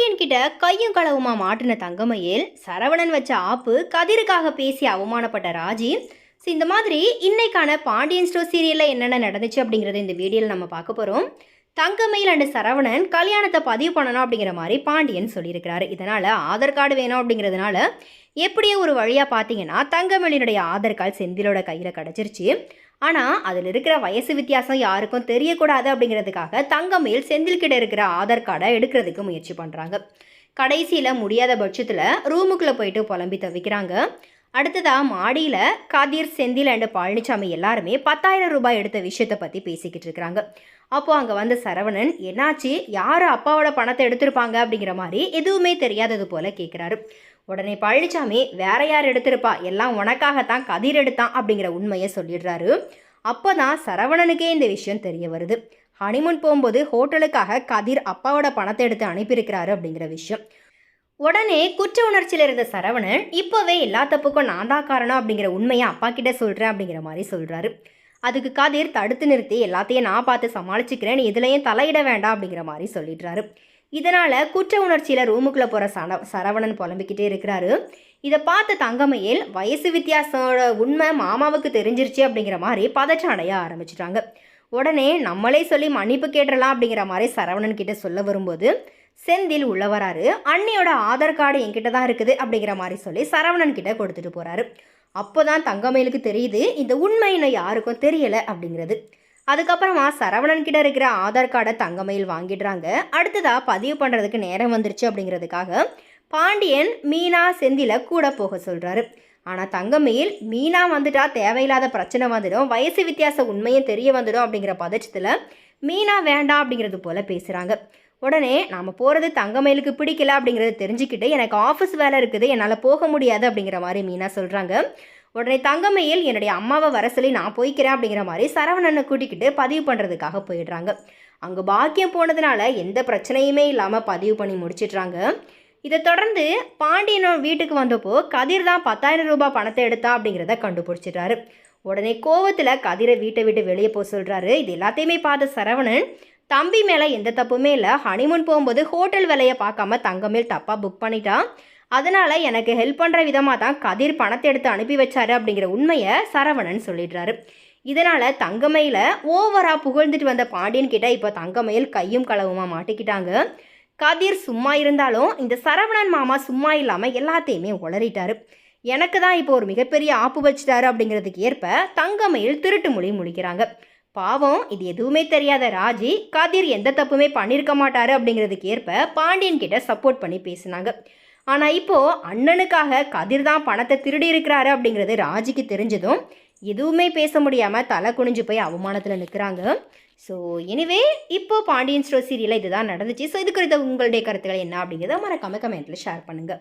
பாண்டியன் கிட்ட கையும் களவுமா மாட்டின தங்கமயில் சரவணன் வச்ச ஆப்பு கதிருக்காக பேசி அவமானப்பட்ட ராஜி ஸோ இந்த மாதிரி இன்னைக்கான பாண்டியன் ஸ்டோர் சீரியலில் என்னென்ன நடந்துச்சு அப்படிங்கிறத இந்த வீடியோவில் நம்ம பார்க்க போகிறோம் தங்கமயில் அண்டு சரவணன் கல்யாணத்தை பதிவு பண்ணணும் அப்படிங்கிற மாதிரி பாண்டியன் சொல்லியிருக்கிறாரு. இதனால் ஆதார் கார்டு வேணும் அப்படிங்கிறதுனால எப்படியோ ஒரு வழியாக பார்த்தீங்கன்னா தங்கமணியினுடைய ஆதார் கார்டு செந்திலோட கையில் கிடச்சிருச்சு ஆனால் அதில் இருக்கிற வயசு வித்தியாசம் யாருக்கும் தெரியக்கூடாது அப்படிங்கிறதுக்காக தங்கமயில் செந்தில்கிட்ட இருக்கிற ஆதார் கார்டை எடுக்கிறதுக்கு முயற்சி பண்ணுறாங்க கடைசியில் முடியாத பட்சத்தில் ரூமுக்குள்ளே போயிட்டு புலம்பி தவிக்கிறாங்க. அடுத்ததாக மாடியில் கதிர் செந்தில் அண்டு பழனிசாமி எல்லாருமே பத்தாயிரம் ரூபாய் எடுத்த விஷயத்தை பற்றி பேசிக்கிட்டு இருக்கிறாங்க அப்போது அங்கே வந்த சரவணன் என்னாச்சு? யார் அப்பாவோட பணத்தை எடுத்திருப்பாங்க? அப்படிங்கிற மாதிரி எதுவுமே தெரியாதது போல் கேட்குறாரு உடனே பழனிசாமி வேற யார் எடுத்திருப்பா? எல்லாம் உனக்காகத்தான் கதிர் எடுத்தான் அப்படிங்கிற உண்மையை சொல்லிடுறாரு. அப்போ தான் சரவணனுக்கே இந்த விஷயம் தெரிய வருது. ஹனிமூன் போகும்போது ஹோட்டலுக்காக கதிர் அப்பாவோட பணத்தை எடுத்து அனுப்பியிருக்கிறாரு அப்படிங்கிற விஷயம். உடனே குற்ற உணர்ச்சியில் இருந்த சரவணன் இப்போவே எல்லா தப்புக்கும் நான் தான் காரணம் அப்படிங்கிற உண்மையை அப்பா கிட்ட சொல்கிறேன் அப்படிங்கிற மாதிரி சொல்கிறாரு அதுக்கு காதிர் தடுத்து நிறுத்தி எல்லாத்தையும் நான் பார்த்து சமாளிச்சுக்கிறேன் இதுலையும் தலையிட வேண்டாம் அப்படிங்கிற மாதிரி சொல்லிடுறாரு. இதனால் குற்ற உணர்ச்சியில் ரூமுக்குள்ளே போகிற சன சரவணன் புலம்பிக்கிட்டே இருக்கிறாரு. இதை பார்த்த தங்கமையில் வயசு வித்தியாசோட உண்மை மாமாவுக்கு தெரிஞ்சிருச்சு அப்படிங்கிற மாதிரி பதற்றம் அடைய ஆரம்பிச்சிட்டாங்க. உடனே நம்மளே சொல்லி மன்னிப்பு கேட்டுடலாம் அப்படிங்கிற மாதிரி சரவணன் கிட்ட சொல்ல வரும்போது செந்தில் உள்ளவராரு. அண்ணியோட ஆதார் கார்டு என்கிட்ட தான் இருக்குது அப்படிங்கிற மாதிரி சொல்லி சரவணன் கிட்ட கொடுத்துட்டு போறாரு. அப்போதான் தங்கமயிலுக்கு தெரியுது இந்த உண்மை இன்னும் யாருக்கும் தெரியல அப்படிங்கிறது. அதுக்கப்புறமா சரவணன் கிட்ட இருக்கிற ஆதார் கார்டை தங்கமயில் வாங்கிடுறாங்க. அடுத்ததா பதிவு பண்ணுறதுக்கு நேரம் வந்துருச்சு அப்படிங்கிறதுக்காக பாண்டியன் மீனா செந்தில கூட போக சொல்கிறாரு ஆனால் தங்கமயில் மீனா வந்துட்டா தேவையில்லாத பிரச்சனை வந்துடும் வயசு வித்தியாச உண்மையும் தெரிய வந்துடும் அப்படிங்கிற பதற்றத்தில் மீனா வேண்டாம் அப்படிங்கிறது போல் பேசுகிறாங்க உடனே நாம் போகிறது தங்கமயிலுக்கு பிடிக்கல அப்படிங்கிறத தெரிஞ்சுக்கிட்டு எனக்கு ஆஃபீஸ் வேலை இருக்குது என்னால் போக முடியாது அப்படிங்கிற மாதிரி மீனா சொல்கிறாங்க உடனே தங்கமயில் என்னுடைய அம்மாவை வர சொல்லி நான் போய்க்கிறேன் அப்படிங்கிற மாதிரி சரவணனை கூட்டிக்கிட்டு பதிவு பண்ணுறதுக்காக போயிடுறாங்க. அங்கே பாக்கியம் போனதுனால எந்த பிரச்சனையுமே இல்லாமல் பதிவு பண்ணி முடிச்சிடுறாங்க. இதை தொடர்ந்து பாண்டியனோட வீட்டுக்கு வந்தப்போ கதிர் தான் பத்தாயிரம் ரூபாய் பணத்தை எடுத்தா அப்படிங்கிறத கண்டுபிடிச்சிட்டாரு உடனே கோவத்தில் கதிரை வீட்டை விட்டு வெளியே போக சொல்கிறாரு இது எல்லாத்தையுமே பார்த்த சரவணன் தம்பி மேலே எந்த தப்புமே இல்லை. ஹனிமூன் போகும்போது ஹோட்டல் விலையை பார்க்காம தங்கமேல் தப்பாக புக் பண்ணிட்டான். அதனால் எனக்கு ஹெல்ப் பண்ணுற விதமாக தான் கதிர் பணத்தை எடுத்து அனுப்பி வச்சாரு அப்படிங்கிற உண்மையை சரவணன் சொல்லிடுறாரு. இதனால் தங்கமயில ஓவராக புகழ்ந்துட்டு வந்த பாண்டியன் கிட்ட இப்போ தங்கமயில் கையும் களவுமா மாட்டிக்கிட்டாங்க. கதிர் சும்மா இருந்தாலும் இந்த சரவணன் மாமா சும்மா இல்லாமல் எல்லாத்தையுமே உளறிட்டாரு. எனக்கு தான் இப்போ ஒரு மிகப்பெரிய ஆப்பு வச்சிட்டாரு அப்படிங்கிறதுக்கு ஏற்ப தங்கமையில் திருட்டு மொழி முடிக்கிறாங்க பாவம் இது எதுவுமே தெரியாத ராஜி கதிர் எந்த தப்புமே பண்ணியிருக்க மாட்டாரு அப்படிங்கிறதுக்கு ஏற்ப பாண்டியன் கிட்ட சப்போர்ட் பண்ணி பேசினாங்க. ஆனால் இப்போது அண்ணனுக்காக கதிர் தான் பணத்தை திருடி இருக்கிறாரு அப்படிங்கிறது ராஜிக்கு தெரிஞ்சதும் எதுவுமே பேச முடியாமல் தலை குனிஞ்சு போய் அவமானத்தில் நிற்கிறாங்க ஸோ எனிவே இப்போ பாண்டியன் ஸ்டோ சீரியலில் இதுதான் நடந்துச்சு. ஸோ இது குறித்த உங்களுடைய கருத்துக்கள் என்ன அப்படிங்கிறத மறக்காம கமெண்ட்டில் ஷேர் பண்ணுங்கள்